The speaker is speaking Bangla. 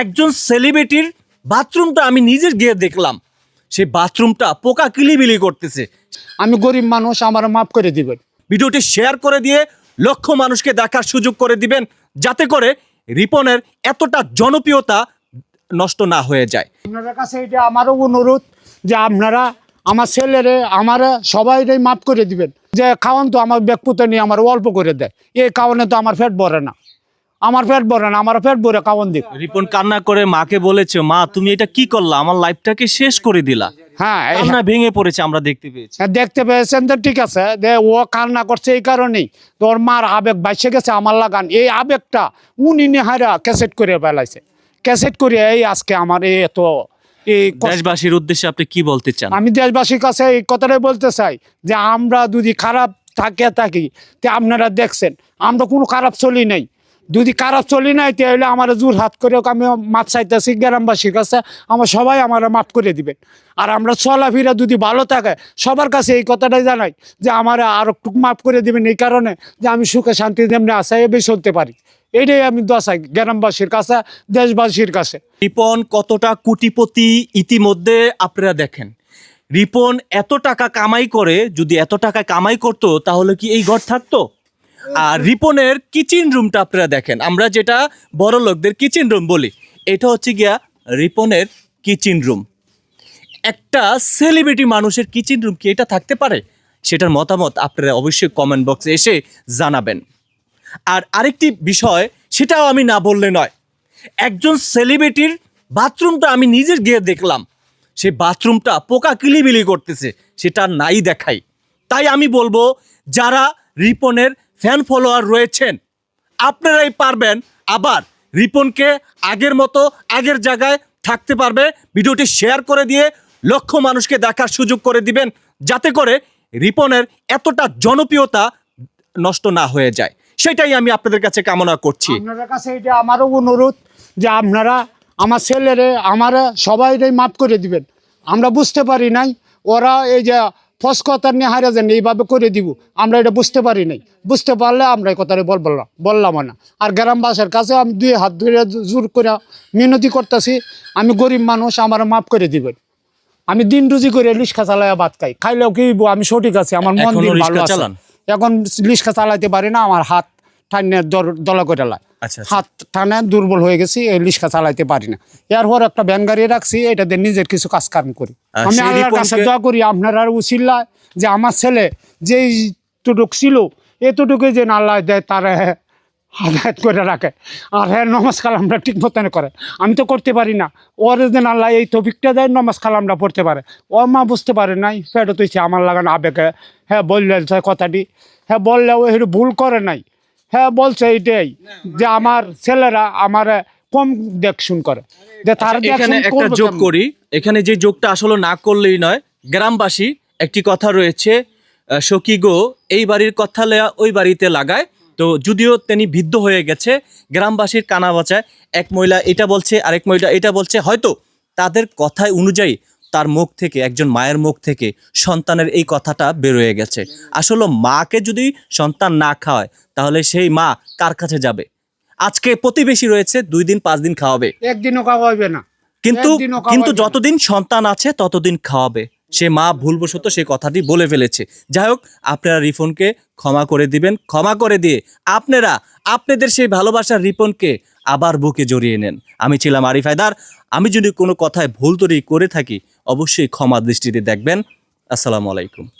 একজন সেলিব্রিটির বাথরুমটা আমি নিজে গিয়ে দেখলাম। সেই বাথরুমটা পোকা কিলিবিলি করতেছে। আমি গরিব মানুষ আমার মাফ করে দিবেন। ভিডিওটি শেয়ার করে দিয়ে লক্ষ মানুষকে দেখার সুযোগ করে দিবেন যাতে করে রিপনের এতটা জনপ্রিয়তা নষ্ট না হয়ে যায়। আপনাদের কাছে এটা আমারও অনুরোধ যে আপনারা আমার ছেলেরে আমার সবাই মাফ করে দিবেন। যে খাওয়ান তো আমার ব্যাগপুতে নিয়ে আমার অল্প করে দেয়। এই খাওয়ানে তো আমার পেট ভরে না। আমার পেট ভরে না আমার পেট ভরে খাওয়ান দিক। রিপন কান্না করে মাকে বলেছে মা তুমি এটা কি করলা? আমার লাইফটাকে শেষ করে দিলা। হ্যাঁ কান্না ভেঙে পড়েছে আমরা দেখতে পেয়েছি। হ্যাঁ, দেখতে পেয়েছেন তো ঠিক আছে। যে ও কান্না করছে এই কারণেই। তোর মার আবেগ বাইসে গেছে আমার লাগান। এই আবেগটা উনি নেহারা ক্যাসেট করে ফেলাইছে। ক্যাসেট করে এই আজকে আমার এই এত এই দেশবাসীর উদ্দেশ্যে আপনি কি বলতে চান? আমি দেশবাসীর কাছে এই কথাটাই বলতে চাই যে আমরা যদি খারাপ থাকে থাকি তে আপনারা দেখছেন আমরা কোনো খারাপ চলি নাই। যদি খারাপ চলি নাই, তাহলে আমার জোর হাত করে আমি মাপ চাইতেছি, গ্রামবাসীর কাছে আমার সবাই আমার মাফ করে দিবেন আর আমরা চলাফেরা যদি ভালো থাকে, সবার কাছে এই কথাটাই জানাই যে আমার আর একটু মাফ করে দিবেন এই কারণে যে আমি সুখে শান্তি যেমনি আশায় এবে চলতে পারি। এটাই আমি দশাই গ্রামবাসীর কাছে, দেশবাসীর কাছে। রিপন কতটা কোটিপতি ইতিমধ্যে আপনারা দেখেন। রিপন এত টাকা কামাই করে, যদি এত টাকা কামাই করতো, তাহলে কি এই ঘর থাকতো? আর রিপনের কিচেন রুমটা আপনারা দেখেন। আমরা যেটা বড় লোকদের কিচেন রুম বলি, এটা হচ্ছে গিয়া রিপনের কিচেন রুম। একটা সেলিব্রিটি মানুষের কিচেন রুম কি এটা থাকতে পারে? সেটার মতামত আপনারা অবশ্যই কমেন্ট বক্সে এসে জানাবেন। আর আরেকটি বিষয়, সেটাও আমি না বললে নয়। একজন সেলিব্রিটির বাথরুমটা আমি নিজের গিয়ে দেখলাম। সেই বাথরুমটা পোকা কিলিবিলি করতেছে, সেটা নাই দেখাই। তাই আমি বলব, যারা রিপনের ফ্যান ফলোয়ার রয়েছেন। আপনারাই পারবেন আবার রিপনকে আগের মতো আগের জায়গায় থাকতে পারবে। ভিডিওটি শেয়ার করে দিয়ে লক্ষ মানুষকে দেখার সুযোগ করে দিবেন, যাতে করে রিপনের এতটা জনপ্রিয়তা নষ্ট না হয়ে যায়। সেটাই আমি আপনাদের কাছে কামনা করছি। আপনাদের কাছে এটা আমারও অনুরোধ যে আপনারা আমার ছেলেরে, আমার সবাই মাফ করে দিবেন। আমরা বুঝতে পারি নাই, ওরা এই যে ফসকতার নিয়ে হারে যান এইভাবে করে দিব। আমরা এটা বুঝতে পারি নাই। বুঝতে পারলে আমরা এই কথাটা বল বললাম বললাম না। আর গ্রামবাসের কাছে আমি দুই হাত ধরে জোর করে মিনতি করতেছি আমি গরিব মানুষ আমার মাফ করে দিবেন। আমি দিন রুজি করে লিস্কা চালাই ভাত খাই। খাইলেও কি আমি সঠিক আছি আমার মন ভালো? এখন লিস্কা চালাইতে পারি না আমার হাত ঠান্ডা দলা করে আচ্ছা, আচ্ছা। হাত টানে দুর্বল হয়ে গেছি এই লিস্কা চালাইতে পারি না। এরপর একটা ভ্যান গাড়ি রাখছি এটা দিয়ে নিজের কিছু কাজ কাম করি। আর আমি আল্লাহর কাছে দোয়া করি আপনারা উচিল্লা যে আমার ছেলে যে টুটুক ছিল এতটুকুই যে আল্লাহ দেয় তার হাদায়ত করে রাখে। আর হ্যাঁ নমাজ কালামটা ঠিক মতন করে। আমি তো করতে পারি না। ওর যেন আল্লাহ এই তফিকটা দেয় নমাজ কালামটা পড়তে পারে। ও মা বুঝতে পারে নাই ফেরত তুইছে আমার লাগানো আবেগে। হ্যাঁ বললে যে কথাটি। হ্যাঁ বললেও একটু ভুল করে নাই। হ্যাঁ বলছে এইটাই যে আমার ছেলেরা আমার কম দেখশুন করে। যে তার আচ্ছা, এখানে একটা যোগ করি। এখানে যে যোগটা আসলে না করলেই নয় গ্রামবাসী একটি কথা রয়েছে আহ, সখী গো এই বাড়ির কথা লেয়া ওই বাড়িতে লাগায়। তো যদিও তিনি বিদ্ধ হয়ে গেছে গ্রামবাসীর কানা বাঁচায়। এক মহিলা এটা বলছে আরেক মহিলা এটা বলছে। হয়তো তাদের কথায় অনুযায়ী তার মুখ থেকে একজন মায়ের মুখ থেকে সন্তানের এই কথাটা বেরোয় গেছে। আসলে মাকে যদি সন্তান না খাওয়ায় তাহলে সেই মা কার কাছে যাবে? আজকে প্রতিবেশী রয়েছে দুই দিন পাঁচ দিন খাওয়াবে। একদিনও খাওয়াইবে না। কিন্তু কিন্তু যতদিন সন্তান আছে ততদিন খাওয়াবে। সে মা ভুলবশত সে কথাটি বলে ফেলেছে। যাই হোক আপনারা রিপনকে ক্ষমা করে দিবেন। ক্ষমা করে দিয়ে আপনারা আপনাদের সেই ভালোবাসার রিপনকে আবার বুকে জড়িয়ে নেন। আমি ছিলাম আরিফ হায়দার। আমি যদি কোনো কথায় ভুল তৈরি করে থাকি অবশ্যই ক্ষমা দৃষ্টিতে দেখবেন। আসসালামু আলাইকুম।